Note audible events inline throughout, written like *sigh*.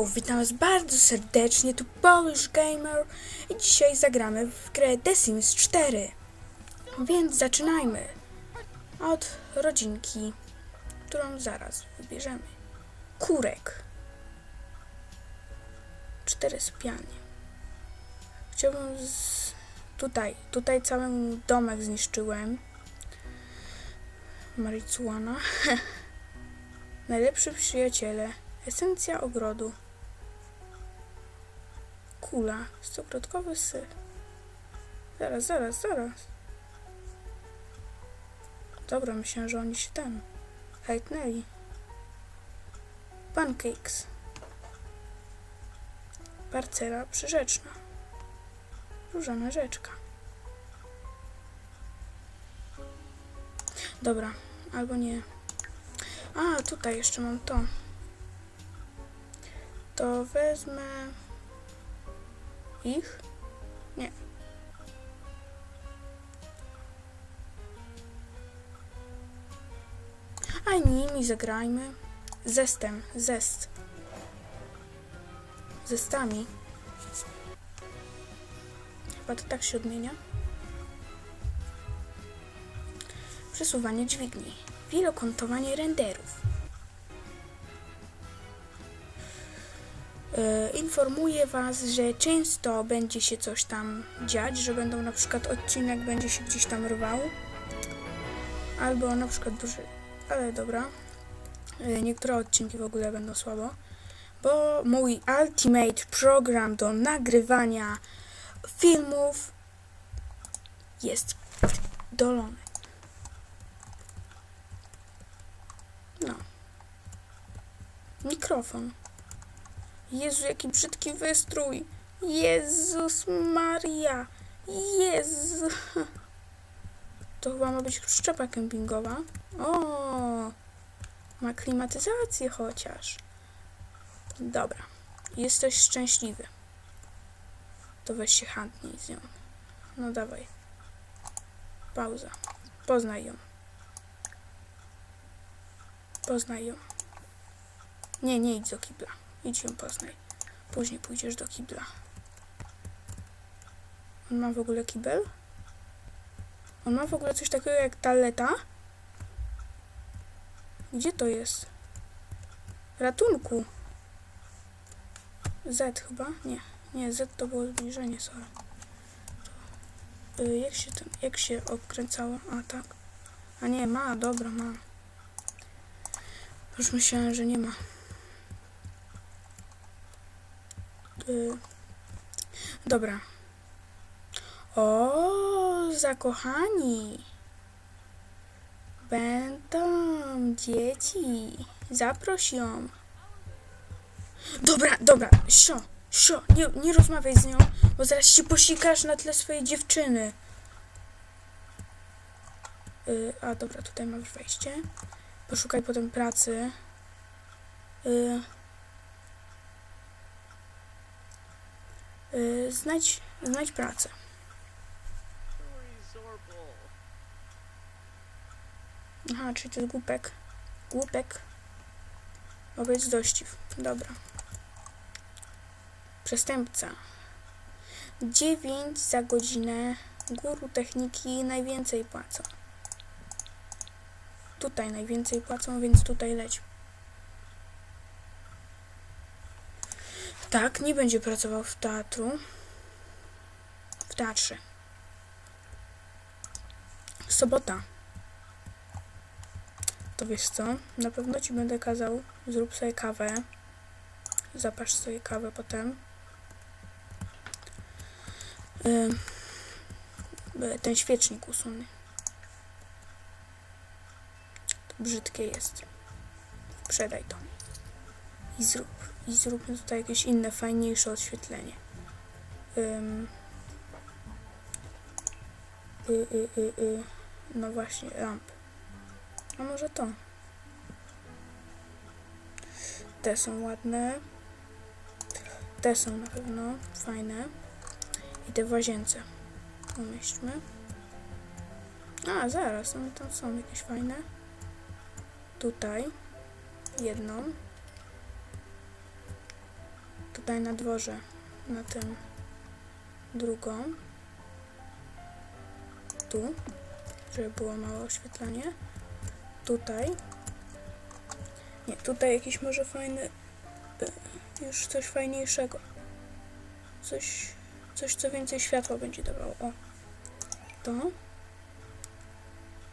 Witam was bardzo serdecznie, tu Polish Gamer i dzisiaj zagramy w grę The Sims 4. Więc zaczynajmy od rodzinki, którą zaraz wybierzemy. Kurek. Cztery sypialnie. Chciałbym z... tutaj, tutaj cały domek zniszczyłem. Marihuana. *laughs* Najlepszy przyjaciele. Esencja ogrodu. Kula. Stokrotkowy syf. Zaraz, zaraz, zaraz. Dobra, myślałem, że oni się tam hejtnęli. Pancakes. Parcela przyrzeczna. Różana rzeczka. Dobra, albo nie. A, tutaj jeszcze mam to. To wezmę ich. Nie. A nimi zagrajmy. Zestem, zest. Zestami. Chyba to tak się odmienia. Przesuwanie dźwigni. Wielokątowanie renderów. Informuję Was, że często będzie się coś tam dziać, że będą na przykład odcinek będzie się gdzieś tam rwał. Albo na przykład duży. Ale dobra. E, Niektóre odcinki w ogóle będą słabo. Bo mój Ultimate program do nagrywania filmów jest dolony. No. Mikrofon. Jezu, jaki brzydki wystrój. Jezus Maria. Jezu. *laughs* To chyba ma być szczepa kempingowa. O, ma klimatyzację chociaż. Dobra. Jesteś szczęśliwy. To weź się handnij z nią. No dawaj. Pauza. Poznaj ją. Poznaj ją. Nie, nie idź do kibla. Idź ją poznaj. Później pójdziesz do kibla. On ma w ogóle kibel? On ma w ogóle coś takiego jak taleta? Gdzie to jest? Ratunku. Z chyba? Nie. Nie, Z to było zbliżenie, sorry. Y, jak się ten, jak się obkręcało? A tak. A nie, ma, dobra, ma. Już myślałem, że nie ma. Y, dobra. O, zakochani. Będą dzieci. Zaproś ją. Dobra, dobra, sio, sio, nie, nie rozmawiaj z nią, bo zaraz się posikasz na tle swojej dziewczyny. Y, a dobra, tutaj masz wejście. Poszukaj potem pracy. Y, znajdź, znajdź pracę. Aha, czyli to jest głupek. Głupek. Ma być dościw. Dobra. Przestępca. 9 za godzinę. Guru techniki najwięcej płacą. Tutaj najwięcej płacą, więc tutaj leć. Tak, nie będzie pracował w teatru. W teatrze. Sobota. To wiesz co? Na pewno ci będę kazał, zrób sobie kawę. Zapasz sobie kawę potem. Ym, y, ten świecznik usuny. To brzydkie jest. Sprzedaj to. I zrób. I zróbmy tutaj jakieś inne, fajniejsze oświetlenie. Ym, y, y, y, y. No właśnie, lampy. A może to? Te są ładne. Te są na pewno fajne. I te w łazience. Umieśćmy. A, zaraz, one tam są jakieś fajne. Tutaj. Jedną. Tutaj na dworze, na tym drugą. Tu, żeby było małe oświetlenie. Tutaj. Nie, tutaj jakiś może fajny, y, już coś fajniejszego. Coś, coś co więcej światła będzie dawało. O, to.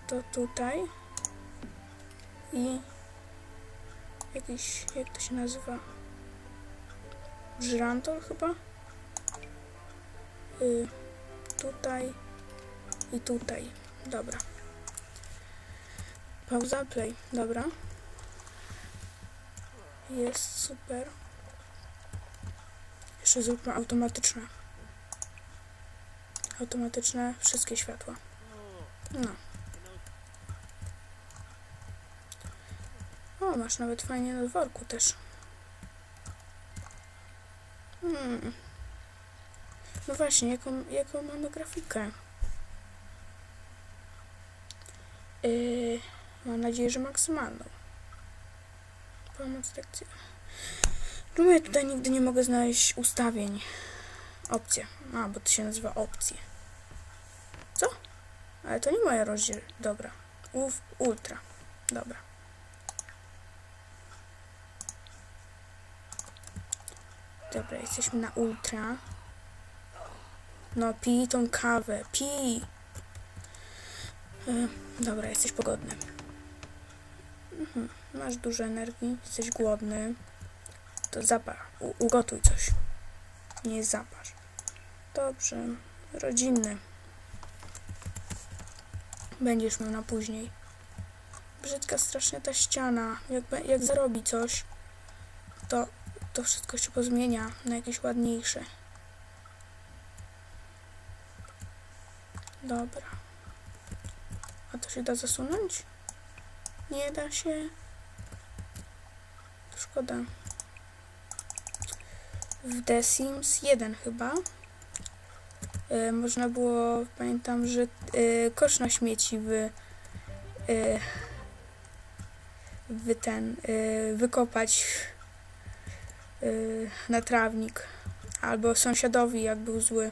To tutaj. I jakiś, jak to się nazywa? Żyrantol chyba? Y, tutaj i tutaj. Dobra. Pauza, play. Dobra. Jest super. Jeszcze zróbmy automatyczne. Automatyczne wszystkie światła. No. O, masz nawet fajnie na dworku też. Hmm. No właśnie, jaką, jaką mamy grafikę? Yy, mam nadzieję, że maksymalną. Pomoc lekcja. Czemu ja tutaj nigdy nie mogę znaleźć ustawień? Opcje. A, bo to się nazywa opcje. Co? Ale to nie moja rozdziel. Dobra. Uf, ultra. Dobra. Dobra, jesteśmy na ultra. No, pij tą kawę. Pij. E, dobra, jesteś pogodny. Mhm. Masz dużo energii, jesteś głodny. To zapar. U ugotuj coś. Nie zaparz. Dobrze. Rodzinny. Będziesz miał na później. Brzydka strasznie ta ściana. Jak, jak zarobi coś, to, to wszystko się pozmienia na jakieś ładniejsze. Dobra. A to się da zasunąć? Nie da się. Szkoda. W The Sims 1 chyba y, można było, pamiętam, że y, kosz na śmieci wy, y, wy ten, y, wykopać na trawnik. Albo sąsiadowi, jak był zły,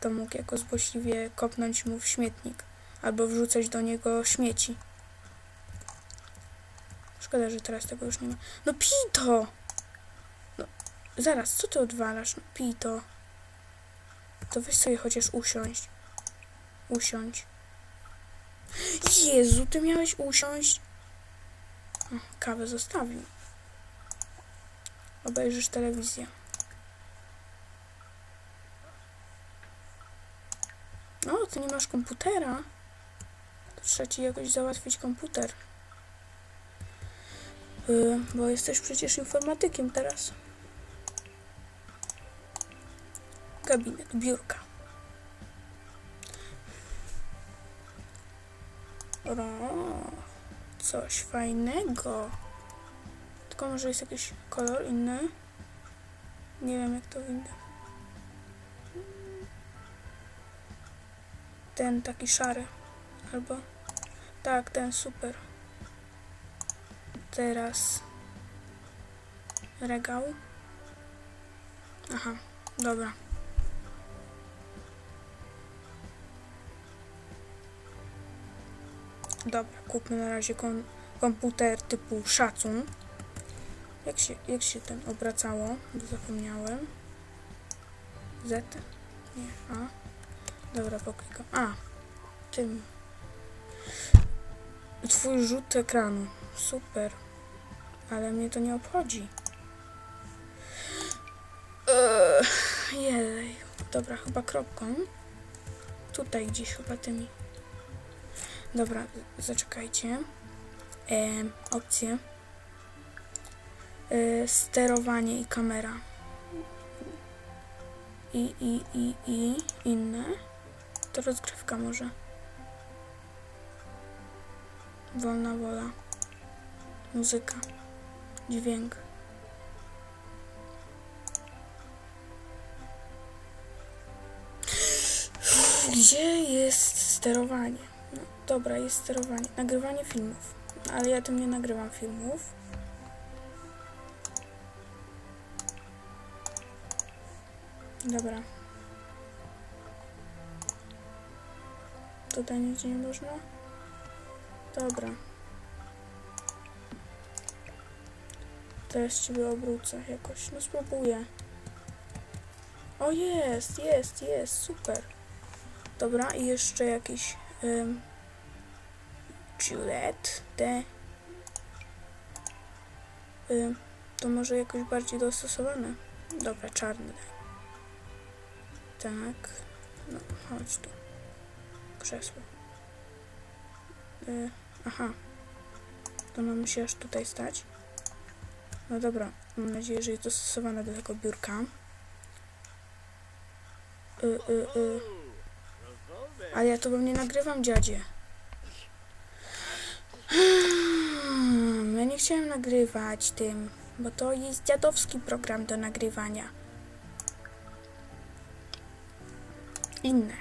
to mógł jako złośliwie kopnąć mu w śmietnik. Albo wrzucać do niego śmieci. Szkoda, że teraz tego już nie ma. No pij to! No, zaraz, co ty odwalasz? No pij to. Weź sobie chociaż usiąść. Usiądź. Jezu, ty miałeś usiąść. Kawę zostawił. Obejrzysz telewizję. O, ty nie masz komputera. To trzeba ci jakoś załatwić komputer. Yy, bo jesteś przecież informatykiem teraz. Gabinet, biurka. O, coś fajnego. Tylko może jest jakiś kolor inny. Nie wiem jak to wyjdzie. Ten taki szary. Albo... Tak, ten super. Teraz... Regał. Aha, dobra. Dobra, kupmy na razie kom komputer typu szacun. Jak się, jak się ten obracało? Zapomniałem. Z? Nie, A. Dobra, poklikam. A, tym. Twój rzut ekranu. Super. Ale mnie to nie obchodzi. Eee. Dobra, chyba kropką. Tutaj gdzieś chyba tymi. Dobra, zaczekajcie. Em, opcje. E, sterowanie i kamera. I, i, i, i inne. To rozgrywka może. Wolna wola. Muzyka. Dźwięk. Gdzie jest sterowanie? No, dobra, jest sterowanie. Nagrywanie filmów. Ale ja tym nie nagrywam filmów. Dobra. Tutaj nic nie można? Dobra. Teraz ciebie obrócę jakoś. No spróbuję. O jest, jest, jest, super. Dobra, i jeszcze jakiś um, Gillette de Ym, to może jakoś bardziej dostosowane. Dobra, czarny daj. Tak. No, chodź tu. Krzesło. Y, aha. To mamy się aż tutaj stać. No dobra, mam nadzieję, że jest dostosowane do tego biurka. Y, y, y. Ale ja to wam nie nagrywam, dziadzie. Hmm, Ja nie chciałem nagrywać tym, bo to jest dziadowski program do nagrywania. Inne.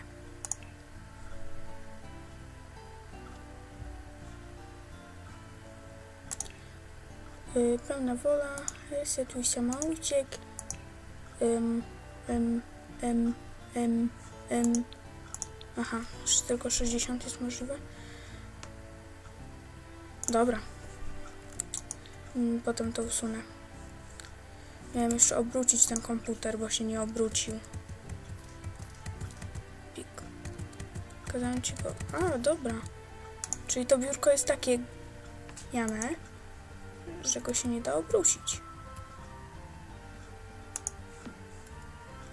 Y, Pełna wola, resetuj samouciek. Ym, ym, ym, ym, ym. Aha, tylko 60 jest możliwe. Dobra. Mm, Potem to usunę. Miałem jeszcze obrócić ten komputer, bo się nie obrócił. Kazałem ci go... A, dobra. Czyli to biurko jest takie jame, że go się nie da obrócić.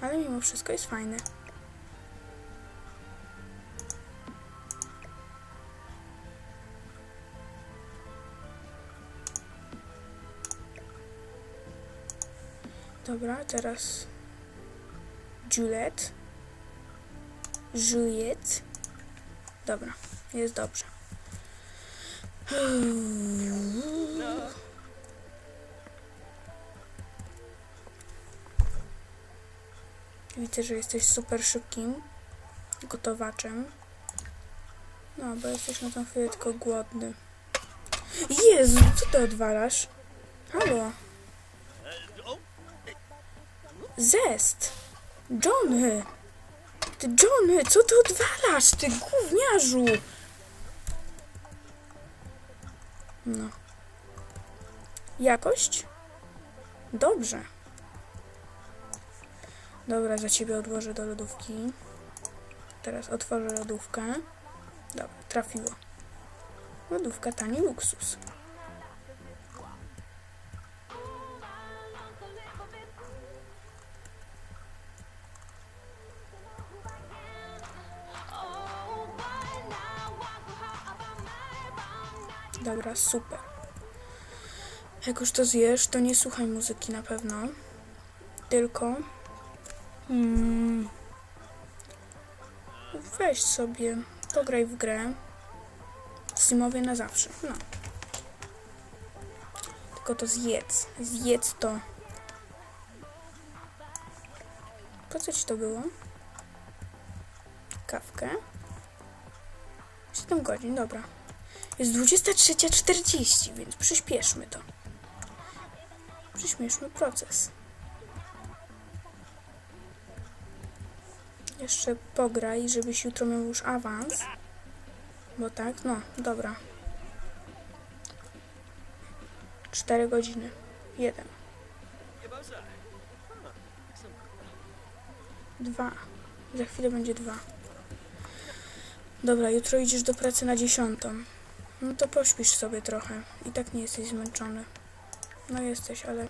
Ale mimo wszystko jest fajne. Dobra, teraz Juliet. Juliet. Dobra, jest dobrze. *sighs* Widzę, że jesteś super szybkim gotowaczem. No, bo jesteś na tą chwilę tylko głodny. Jezu, co ty odwalasz? Halo? Zest! Johnny! Ty Johnny, co ty odwalasz, ty gówniarzu? No. Jakość? Dobrze. Dobra, za ciebie odłożę do lodówki. Teraz otworzę lodówkę. Dobra, trafiło. Lodówka tani luksus. Super. Jak już to zjesz, to nie słuchaj muzyki na pewno. Tylko. Mm, weź sobie, pograj w grę. Simowie na zawsze. No. Tylko to zjedz. Zjedz to. Po co ci to było? Kawkę. 7 godzin, dobra. Jest 23.40, więc przyspieszmy to. Przyspieszmy proces. Jeszcze pograj, żebyś jutro miał już awans. Bo tak, no, dobra. 4 godziny. 1. 2. Za chwilę będzie 2. Dobra, jutro idziesz do pracy na dziesiątą. No to pośpisz sobie trochę. I tak nie jesteś zmęczony. No jesteś, ale...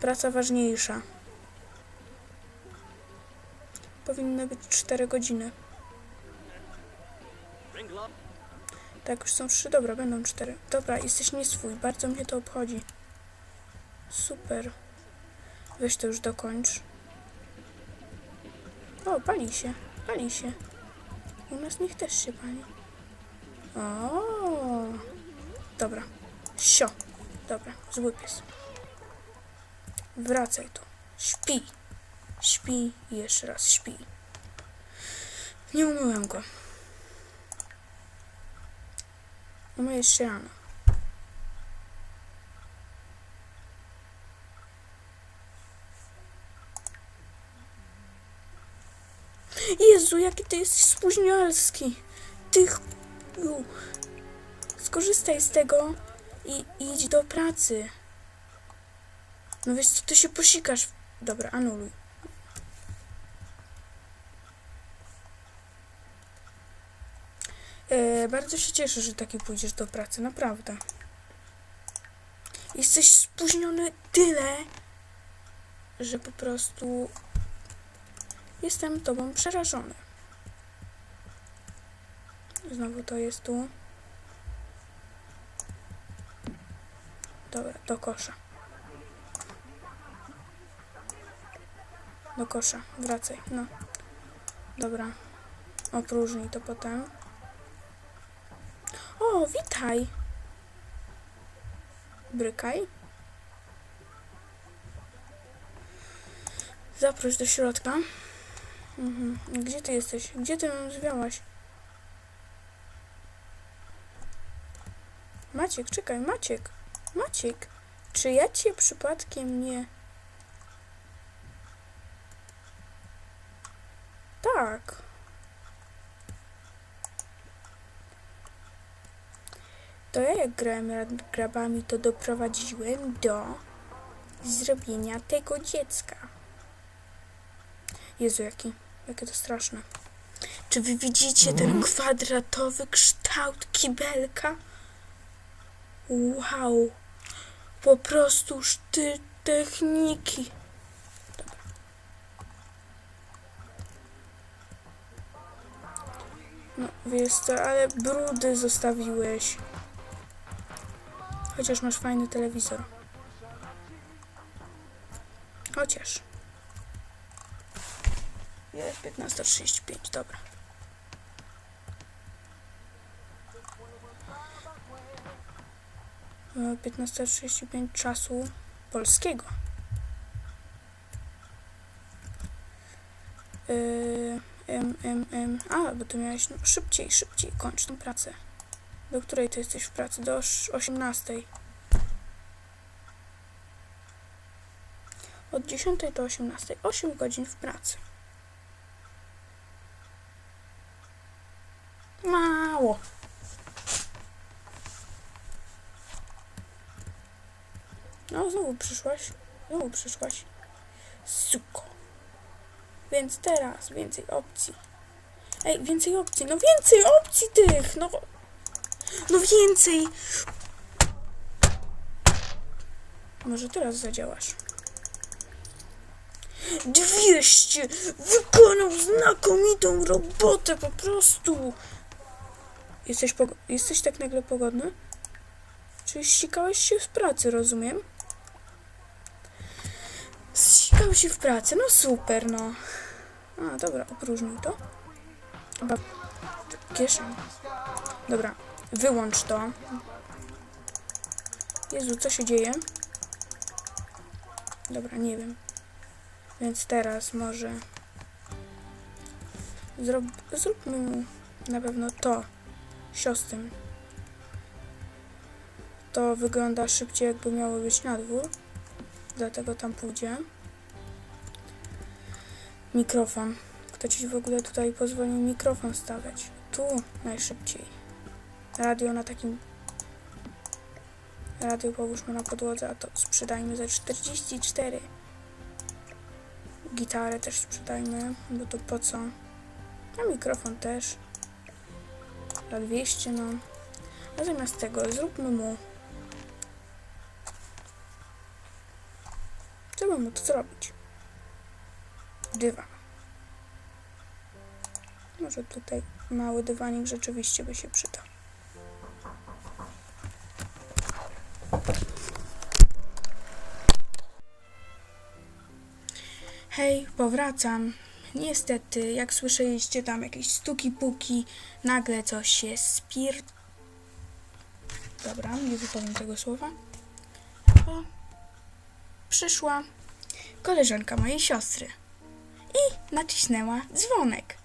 Praca ważniejsza. Powinny być 4 godziny. Tak, już są 3. Dobra, będą 4. Dobra, jesteś nie swój. Bardzo mnie to obchodzi. Super. Weź to już dokończ. O, pali się. Pali się. U nas niech też się pali. O, Dobra. Sio. Dobra, zły pies. Wracaj tu. Śpi. Śpi jeszcze raz śpi. Nie umyłem go. Umyjesz się rano. Jezu, jaki ty jesteś spóźnialski. Ty... chu- Skorzystaj z tego i idź do pracy. No wiesz co, ty się posikasz. Dobra, anuluj. E, bardzo się cieszę, że taki pójdziesz do pracy, naprawdę. Jesteś spóźniony tyle, że po prostu jestem tobą przerażony. Znowu to jest tu. Dobra, do kosza. Do kosza, wracaj, no. Dobra. Opróżnij to potem. O, witaj! Brykaj. Zaproś do środka. Mhm. Gdzie ty jesteś? Gdzie ty ją zwiałaś? Maciek, czekaj, Maciek. Maciek, czy ja cię przypadkiem nie... Tak. To ja jak grałem nad grabami, to doprowadziłem do zrobienia tego dziecka. Jezu, jaki, jakie to straszne. Czy wy widzicie ten kwadratowy kształt kibelka? Wow. Po prostu szty techniki. Dobra. No, wiesz co, ale brudy zostawiłeś. Chociaż masz fajny telewizor. Chociaż. Jest 15.35, dobra. E, 15.35 czasu polskiego. Yy. A, bo tu miałeś no, szybciej, szybciej kończ tę pracę. Do której ty jesteś w pracy? Do sz- 18. Od 10 do 18. 8 godzin w pracy. Mało. No, znowu przyszłaś. Znowu przyszłaś. Suko. Więc teraz więcej opcji. Ej, więcej opcji. No więcej opcji tych. No, no więcej. Może teraz zadziałasz. 200! Wykonał znakomitą robotę, po prostu! Jesteś, jesteś tak nagle pogodny? Czyli ścikałeś się w pracy, rozumiem? Ścikał się w pracy, no super, no. A, dobra, opróżnij to. Chyba kieszeń. Dobra, wyłącz to. Jezu, co się dzieje? Dobra, nie wiem. Więc teraz może zrób, zróbmy mu na pewno to siostrem. To wygląda szybciej, jakby miało być na dwór. Dlatego tam pójdzie. Mikrofon. Kto ci w ogóle tutaj pozwolił mikrofon stawiać? Tu najszybciej. Radio na takim... Radio połóżmy na podłodze, a to sprzedajmy za 44. Gitarę też sprzedajmy, bo to po co? A mikrofon też. Za 200, no. A zamiast tego zróbmy mu... By mu to zrobić? Dywan. Może tutaj mały dywanik rzeczywiście by się przydał. Hej, powracam. Niestety, jak słyszeliście tam jakieś stuki puki, nagle coś się spir... Dobra, nie wypowiem tego słowa. O, przyszła koleżanka mojej siostry i nacisnęła dzwonek.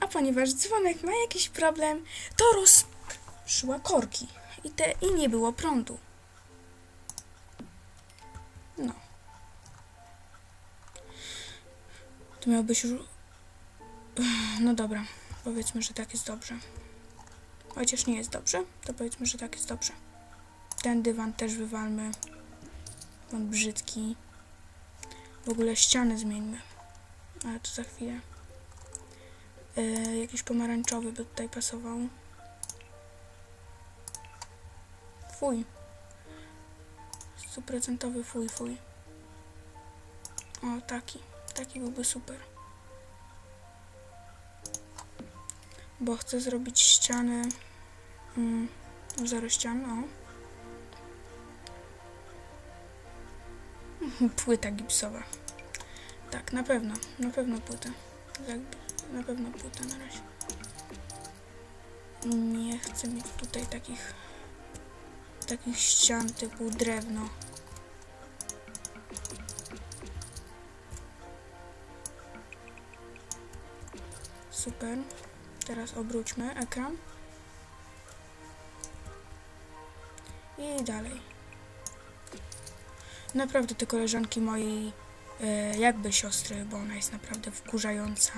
A ponieważ dzwonek ma jakiś problem, to rozszła korki i, te, i nie było prądu. No. To miał być... ró- No dobra, powiedzmy, że tak jest dobrze. Chociaż nie jest dobrze, to powiedzmy, że tak jest dobrze. Ten dywan też wywalmy. On brzydki. W ogóle ściany zmieńmy. Ale to za chwilę. E, jakiś pomarańczowy by tutaj pasował. Fuj. Stuprocentowy fuj, fuj. O, taki. Taki byłby super. Bo chcę zrobić ścianę. Mm, zero ścian, o. Płyta gipsowa. Tak, na pewno. Na pewno płyta. Na pewno płyta na razie. Nie chcę mieć tutaj takich takich ścian typu drewno. Super. Teraz obróćmy ekran. I dalej. Naprawdę te koleżanki mojej e, jakby siostry, bo ona jest naprawdę wkurzająca.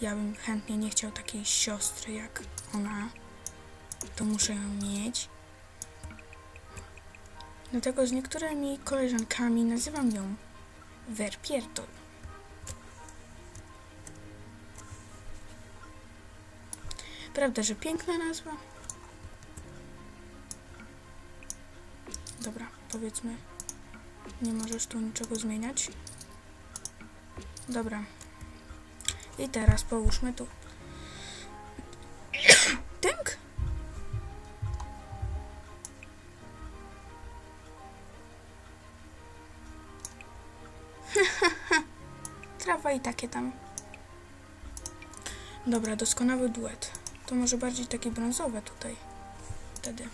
Ja bym chętnie nie chciał takiej siostry jak ona. To muszę ją mieć. Dlatego z niektórymi koleżankami nazywam ją Werpierdol. Prawda, że piękna nazwa? Dobra, powiedzmy, nie możesz tu niczego zmieniać. Dobra. I teraz połóżmy tu. *coughs* Tynk! *laughs* Trawa i takie tam. Dobra, doskonały duet. To może bardziej takie brązowe tutaj. Wtedy.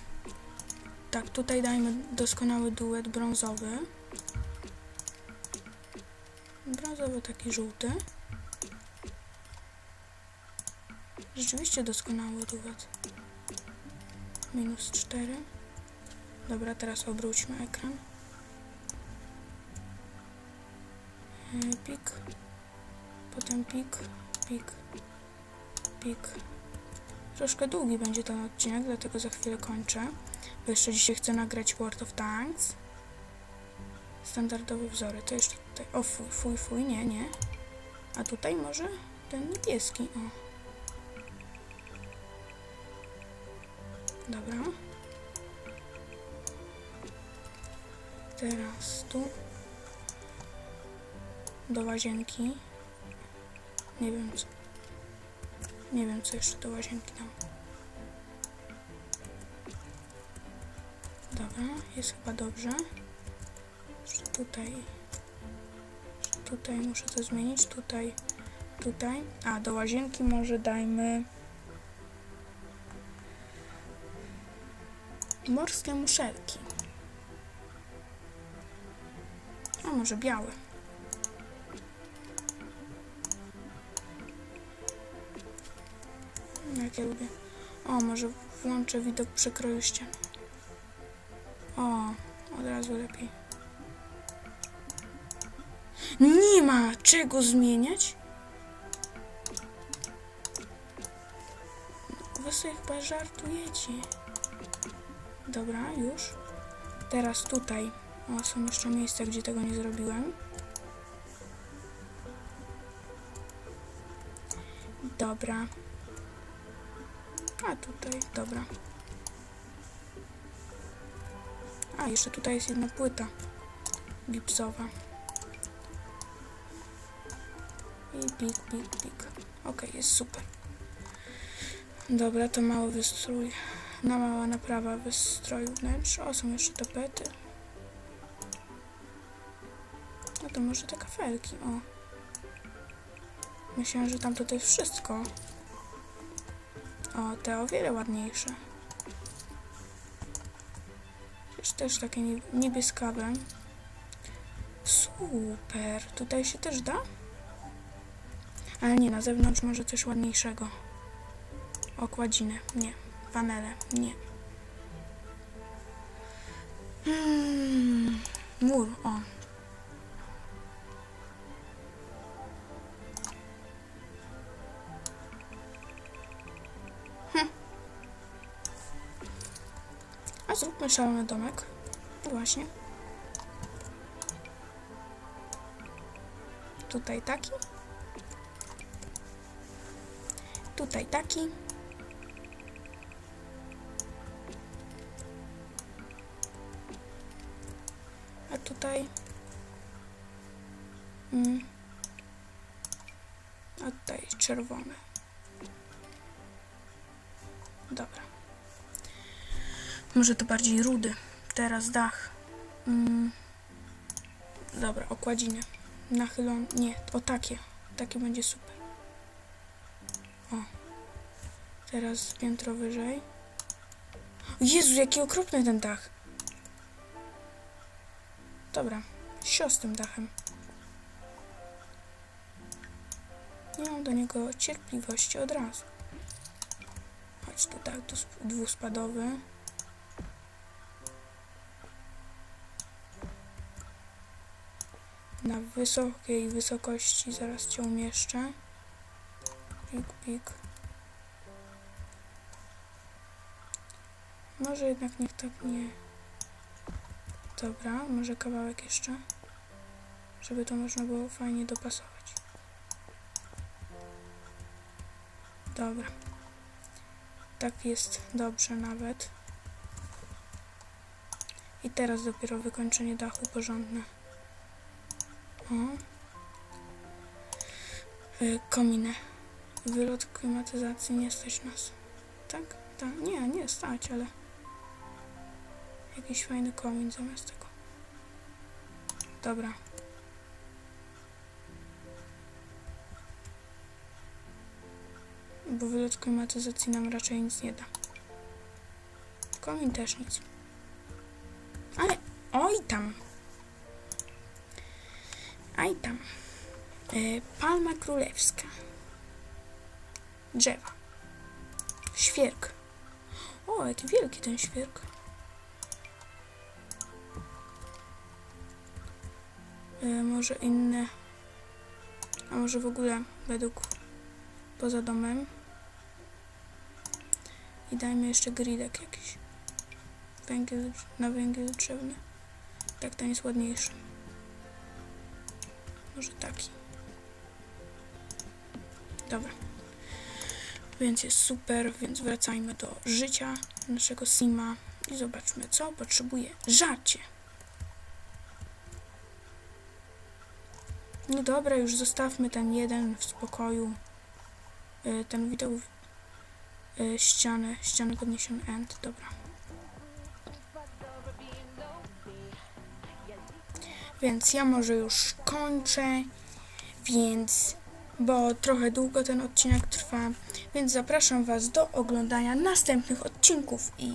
Tak, tutaj dajmy doskonały duet brązowy. Brązowy taki żółty. Rzeczywiście doskonały duet. Minus 4. Dobra, teraz obróćmy ekran. E, Pik. Potem pik, pik, pik. Troszkę długi będzie ten odcinek, dlatego za chwilę kończę. Bo jeszcze dzisiaj chcę nagrać World of Tanks. Standardowe wzory. To jeszcze tutaj. O, fuj, fuj, fuj, nie, nie. A tutaj może ten niebieski. O. Dobra. Teraz tu. Do łazienki. Nie wiem co. Nie wiem co jeszcze do łazienki dam. Dobra, jest chyba dobrze. Jeszcze tutaj. Tutaj muszę to zmienić. Tutaj. Tutaj. A, do łazienki może dajmy. Morskie muszelki. A może białe. Jak ja lubię. O, może włączę widok przekroju ścian. O, od razu lepiej. Nie ma czego zmieniać? Wy sobie chyba żartujecie. Dobra, już. Teraz tutaj. O, są jeszcze miejsca, gdzie tego nie zrobiłem. Dobra. A tutaj, dobra. A, jeszcze tutaj jest jedna płyta gipsowa. I pik, pik, pik. Ok, jest super. Dobra, to mały wystrój. Na mała naprawa wystroju wnętrz. O, są jeszcze tapety. No to może te kafelki, o. Myślałem, że tam to jest wszystko. O, te o wiele ładniejsze. Przecież też takie nie- niebieskawe. Super. Tutaj się też da? Ale nie, na zewnątrz może coś ładniejszego. Okładziny? Nie. Panele. Nie. Hmm. Mur. O. Hm. A zróbmy szalony domek. Właśnie. Tutaj taki. Tutaj taki. A tutaj. Mm. A tutaj czerwony. Dobra. Może to bardziej rudy. Teraz dach. Mm. Dobra, okładziny. Nachylon. Nie, o takie. Takie będzie super. Teraz piętro wyżej. Jezu, jaki okropny ten dach. Dobra, sio z tym dachem. Nie mam do niego cierpliwości od razu. Chodź tu tak, sp- dwuspadowy. Na wysokiej wysokości zaraz cię umieszczę. Pik, pik. Może jednak niech tak nie. Dobra, może kawałek jeszcze. Żeby to można było fajnie dopasować. Dobra. Tak jest dobrze nawet. I teraz dopiero wykończenie dachu porządne. O. Y, kominę. Wylot klimatyzacji nie stać nas. Tak? Tak. Nie, nie stać, ale jakiś fajny komin zamiast tego. Dobra. Bo wylot klimatyzacji nam raczej nic nie da. Komin też nic. Ale oj tam. Aj tam. E, palma królewska. Drzewa. Świerk. O, jaki wielki ten świerk. Może inne. A może w ogóle według poza domem. I dajmy jeszcze gridek jakiś. Węgiel, na węgiel drzewny. Tak ten jest ładniejszy. Może taki. Dobra. Więc jest super, więc wracajmy do życia naszego Sima i zobaczmy, co potrzebuje. Żarcie. No dobra, już zostawmy ten jeden w spokoju. Y, Ten widok ściany, ściany podniesiony end, dobra. Więc ja może już kończę, więc bo trochę długo ten odcinek trwa, więc zapraszam Was do oglądania następnych odcinków i